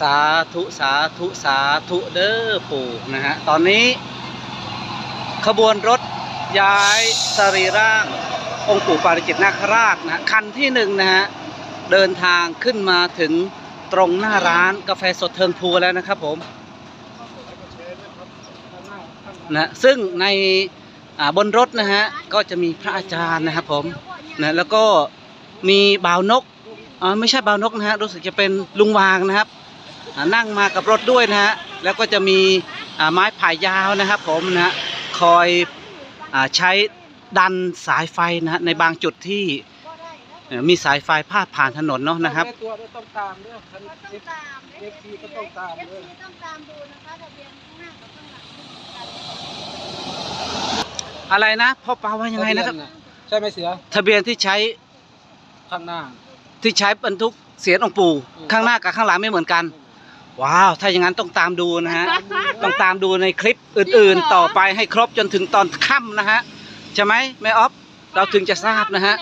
สาธุสาธุสาธุเด้อปู่นะฮะตอนนี้ขบวนรถย้ายสรีร่าง องค์ปู่ปาริจิตนาคราชนะคันที่หนึ่งนะฮะเดินทางขึ้นมาถึงตรงหน้าร้านกาแฟสดเทิงภูแล้วนะครับผมนะซึ่งในบนรถนะฮะก็จะมีพระอาจารย์นะครับผมนะแล้วก็มีบ่าวนกอ่าไม่ใช่บ่าวนกนะฮะรู้สึกจะเป็นลุงวางนะครับ นั่งมากับรถด้วยนะฮะแล้วก็จะมีอ่าไม้ผายยาวนะครับ ผมนะฮะคอยอาใช้ดันสายไฟนะฮะในบางจุดที่เอ่อมีสายไฟพาดผ่านถนนเนาะนะครับตัวไม่ต้องตามเรื่องคันก็ต้องตามเอฟซีก็ต้องตามเอฟด้วยซีต้องตามดูนะคะทะเบียนข้างหน้ากับข้างหลังอะไรนะพ่อเปาว่ายังไงนะครับใช่ไหมเสือทะเบียนที่ใช้ข้างหน้า ที่ใช้บรรทุกเสียนองค์ปู่อืมข้างหน้ากับข้างหลังไม่เหมือนกัน ว้าว ถ้าอย่างนั้นต้องตามดูนะฮะ ต้องตามดูในคลิปอื่นๆ ต่อไปให้ครบจนถึงตอนค่ำนะฮะ ใช่ไหมแม่ออฟ เราถึงจะทราบนะฮะ